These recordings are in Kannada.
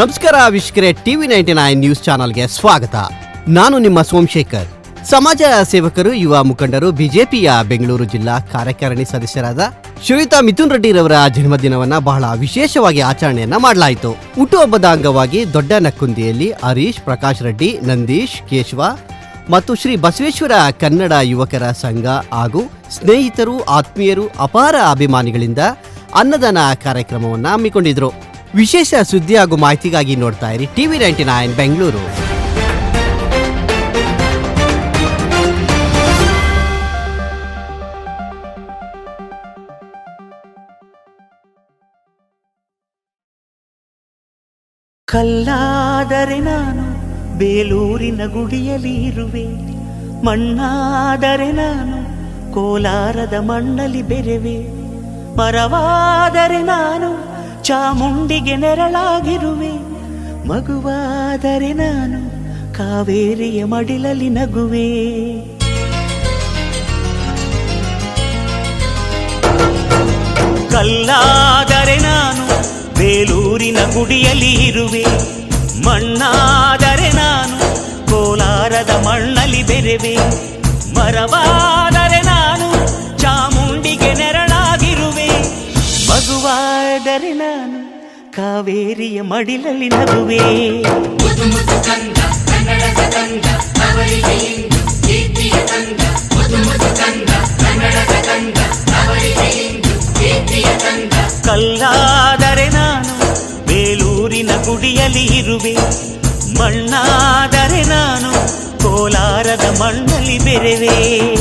ನಮಸ್ಕಾರ, ವೀಕ್ಷಕರೇ, ಟಿವಿ ನೈಂಟಿ ನೈನ್ ನ್ಯೂಸ್ ಚಾನಲ್ಗೆ ಸ್ವಾಗತ. ನಾನು ನಿಮ್ಮ ಸೋಮಶೇಖರ್. ಸಮಾಜ ಸೇವಕರು, ಯುವ ಮುಖಂಡರು, ಬಿಜೆಪಿಯ ಬೆಂಗಳೂರು ಜಿಲ್ಲಾ ಕಾರ್ಯಕಾರಿಣಿ ಸದಸ್ಯರಾದ ಶ್ವೇತಾ ಮಿಥುನ್ ರೆಡ್ಡಿರವರ ಜನ್ಮದಿನವನ್ನ ಬಹಳ ವಿಶೇಷವಾಗಿ ಆಚರಣೆಯನ್ನ ಮಾಡಲಾಯಿತು. ಹುಟ್ಟುಹಬ್ಬದ ಅಂಗವಾಗಿ ದೊಡ್ಡ ನಕ್ಕುಂದಿಯಲ್ಲಿ ಹರೀಶ್, ಪ್ರಕಾಶ್ ರೆಡ್ಡಿ, ನಂದೀಶ್, ಕೇಶವ ಮತ್ತು ಶ್ರೀ ಬಸವೇಶ್ವರ ಕನ್ನಡ ಯುವಕರ ಸಂಘ ಹಾಗೂ ಸ್ನೇಹಿತರು, ಆತ್ಮೀಯರು ಅಪಾರ ಅಭಿಮಾನಿಗಳಿಂದ ಅನ್ನದಾನ ಕಾರ್ಯಕ್ರಮವನ್ನು ಹಮ್ಮಿಕೊಂಡಿದ್ರು. ವಿಶೇಷ ಸುದ್ದಿ ಹಾಗೂ ಮಾಹಿತಿಗಾಗಿ ನೋಡ್ತಾ ಇರಿ ಟಿವಿ ನೈಂಟಿ ನೈನ್ ಬೆಂಗಳೂರು. ಕಲ್ಲಾದರೆ ನಾನು ಬೇಲೂರಿನ ಗುಡಿಯಲ್ಲಿ ಇರುವೆ ಮಣ್ಣಾದರೆ ನಾನು ಕೋಲಾರದ ಮಣ್ಣಲ್ಲಿ ಬೆರೆವೆ. ಮರವಾದರೆ ನಾನು ಚಾಮುಂಡಿಗೆ ನೆರಳಾಗಿರುವೆ. ಮಗುವಾದರೆ ನಾನು ಕಾವೇರಿಯ ಮಡಿಲಲ್ಲಿ ನಗುವೆ. ಕಲ್ಲಾದರೆ ನಾನು ಬೇಲೂರಿನ ಗುಡಿಯಲ್ಲಿ ಇರುವೆ. ಮಣ್ಣಾದರೆ ನಾನು ಕೋಲಾರದ ಮಣ್ಣಲ್ಲಿ ಬೆರೆವೆ. ಮರವಾದರೆ ಕಾವೇರಿಯ ಮಡಿಲಲ್ಲಿ ನಗುವೆ. ಕಲ್ಲಾದರೆ ನಾನು ಬೇಲೂರಿನ ಗುಡಿಯಲ್ಲಿ ಇರುವೆ. ಮಣ್ಣಾದರೆ ನಾನು ಕೋಲಾರದ ಮಣ್ಣಲ್ಲಿ ಬೆರೆವೆ.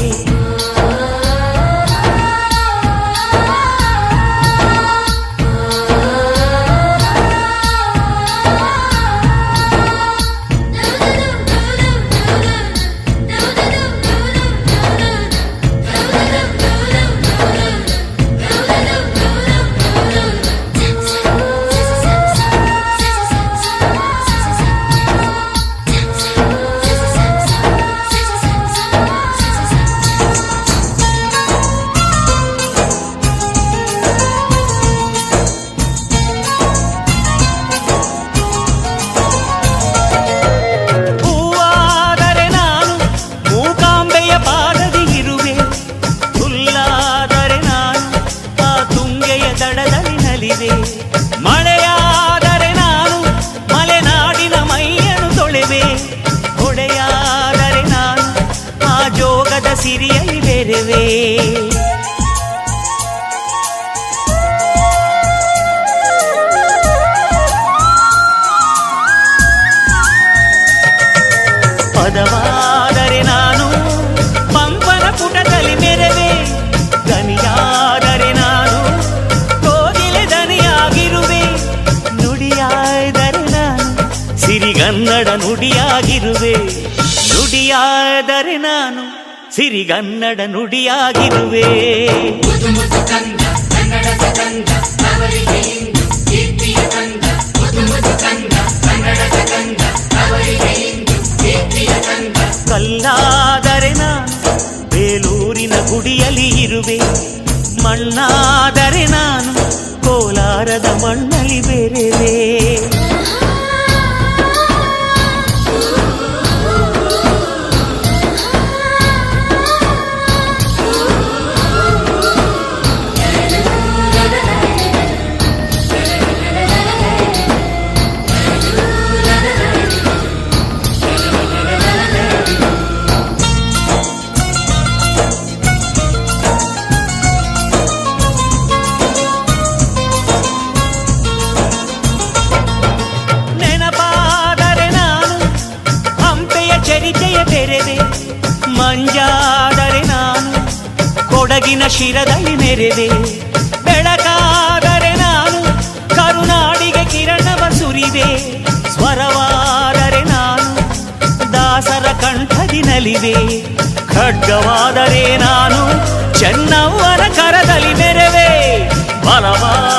ಪದವಾದರೆ ನಾನು ಪಂಪನ ಪುಟದಲ್ಲಿ ಮೆರವೆ. ದನಿಯಾದರೆ ನಾನು ಕೋಗಿಲೆ ದನಿಯಾಗಿರುವೆ ನುಡಿಯಾದರೆ ನಾನು ಸಿರಿಗನ್ನಡ ನುಡಿಯಾಗಿರುವೆ. ನುಡಿಯಾದರೆ ನಾನು ಸಿರಿಗನ್ನಡ ನುಡಿಯಾಗಿರುವೆ. ಕಲ್ಲಾದರೆ ನಾನು ಬೇಲೂರಿನ ಗುಡಿಯಲ್ಲಿ ಇರುವೆ. ಮಣ್ಣಾದರೆ ನಾನು ಕೋಲಾರದ ಮಣ್ಣಲ್ಲಿ ಬೆರೆವೆ ಶಿರದಲ್ಲಿ ನೆರೆದೆ. ಬೆಳಕಾದರೆ ನಾನು ಕರುನಾಡಿಗೆ ಕಿರಣವ ಸುರಿದೆ. ಸ್ವರವಾದರೆ ನಾನು ದಾಸರ ಕಂಠದಿ ನಲಿವೆ ಖಡ್ಗವಾದರೆ ನಾನು ಚೆನ್ನವರ ಕರದಲ್ಲಿ ಮೆರೆವೆ ಬಲವಾದರೆ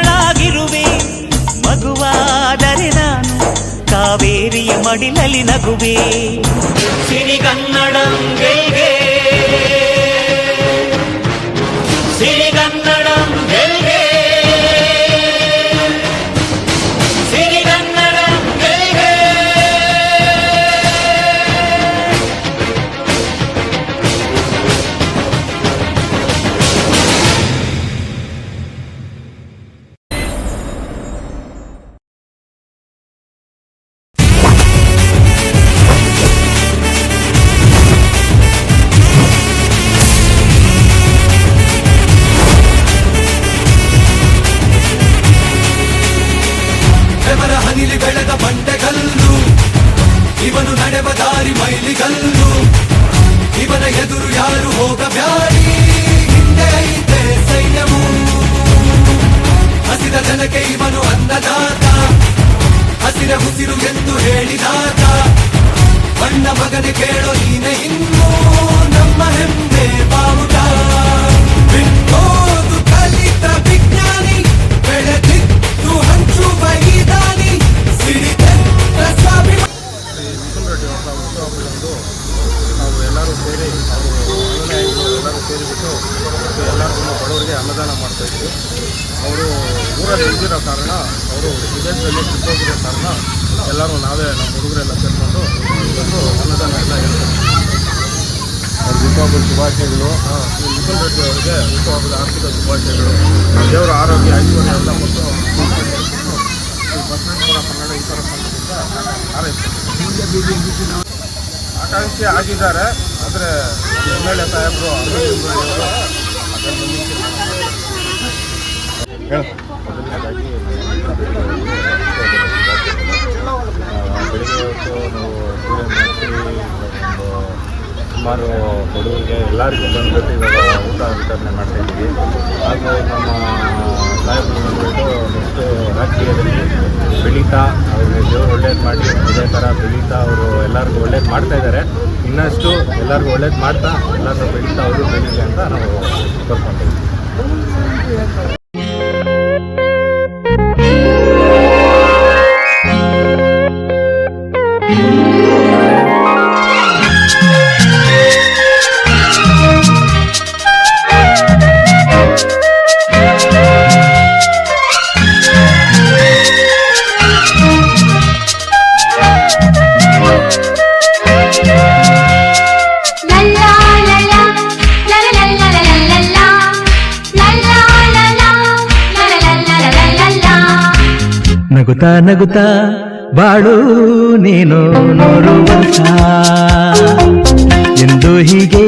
ಕಾವೇರಿಯ ಮಡಿಲಲ್ಲಿ ನಗುವೆ ಹೋಗಬ್ಯಾಡಿ ಹಿಂದೆ ಐತೆ ಸೈನ್ಯವು ಹಸಿದ ಜನಕ್ಕೆ ಇವನು ಅನ್ನದಾತ ಹಸಿರ ಉಸಿರು ಎಂದು ಹೇಳಿದಾತ ಬಣ್ಣ ಮಗನೆ ಕೇಳೋ ನೀನೆ ಇನ್ನೂ ನಮ್ಮ ಹೆಮ್ಮೆ ಬಾವುಟ ಬಿಟ್ಟೋದು ಟ್ರಿಪ್ ಕಾರಣ ಎಲ್ಲರೂ ನಾವೇ ನಮ್ಮ ಹುಡುಗರೆಲ್ಲ ಸೇರಿಕೊಂಡು ಇವತ್ತು ಅನ್ನದಾನ ಎಲ್ಲ ಹೇಳ್ತೀವಿ ದೀಪಾವಳಿ ಶುಭಾಶಯಗಳು. ಈ ಮಿಥುನ್ ರೆಡ್ಡಿ ಅವರಿಗೆ ದೀಪಾವಳಿ ಆರ್ಥಿಕ ಶುಭಾಶಯಗಳು. ದೇವರ ಆರೋಗ್ಯ ಐಶ್ವರ್ಯ ಎಲ್ಲ ಮತ್ತು ಬಸವೇಶ್ವರ ಕನ್ನಡ ಈ ಥರ ಸಂಘದಿಂದ ಆಕಾಂಕ್ಷಿ ಆಗಿದ್ದಾರೆ ಆದರೆ ಎಂ ಎಲ್ ಎ ಸಾಹೇಬರು ಅದನ್ನು ಬೆಳಿಗ್ಗೆ ಹೊತ್ತು ನಾವು ಸುಮಾರು ಹುಡುಗರಿಗೆ ಎಲ್ಲರಿಗೂ ಬಂದ್ಬಿಟ್ಟು ಇವಾಗ ಊಟ ವಿತರಣೆ ಮಾಡ್ತಾ ಇದ್ದೀವಿ. ಹಾಗೂ ನಮ್ಮ ಸಾಹೇಬರು ಬಂದ್ಬಿಟ್ಟು ನೆಕ್ಸ್ಟು ರಾಜಕೀಯದಲ್ಲಿ ಬೆಳೀತಾ, ಅವ್ರಿಗೆ ದೇವರು ಒಳ್ಳೇದು ಮಾಡಿ, ಇದೇ ಥರ ಬೆಳೀತಾ ಅವರು ಎಲ್ಲರಿಗೂ ಒಳ್ಳೇದು ಮಾಡ್ತಾ ಇದ್ದಾರೆ. ಇನ್ನಷ್ಟು ಎಲ್ಲರಿಗೂ ಒಳ್ಳೇದು ಮಾಡ್ತಾ ಎಲ್ಲರೂ ಬೆಳೀತಾ ಅವರು ಬೆಳೀಲಿ ಅಂತ ನಾವು ಬರ್ಕೊಂಡಿದ್ದೀವಿ ನಗುತ್ತಾ ನಗುತಾ ಬಾಳು ನೀನು ವರ್ಷ. ಎಂದು ಹೀಗೆ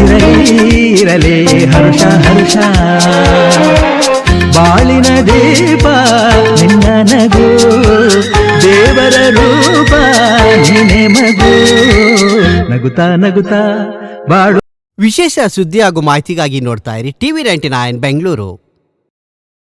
ಇರಲಿ ಇರಲಿ ಹರ್ಷ ಹರ್ಷ. ಬಾಳಿನ ದೀಪ ನಿನ್ನ ನಗು, ದೇವರ ರೂಪ ನೀನೆ ಮಗು. ನಗುತ ನಗುತ ಬಾಳು. ವಿಶೇಷ ಸುದ್ದಿ ಹಾಗೂ ಮಾಹಿತಿಗಾಗಿ ನೋಡ್ತಾ ಇರಿ ಟಿವಿ ನೈಂಟಿ ನೈನ್ ಬೆಂಗಳೂರು.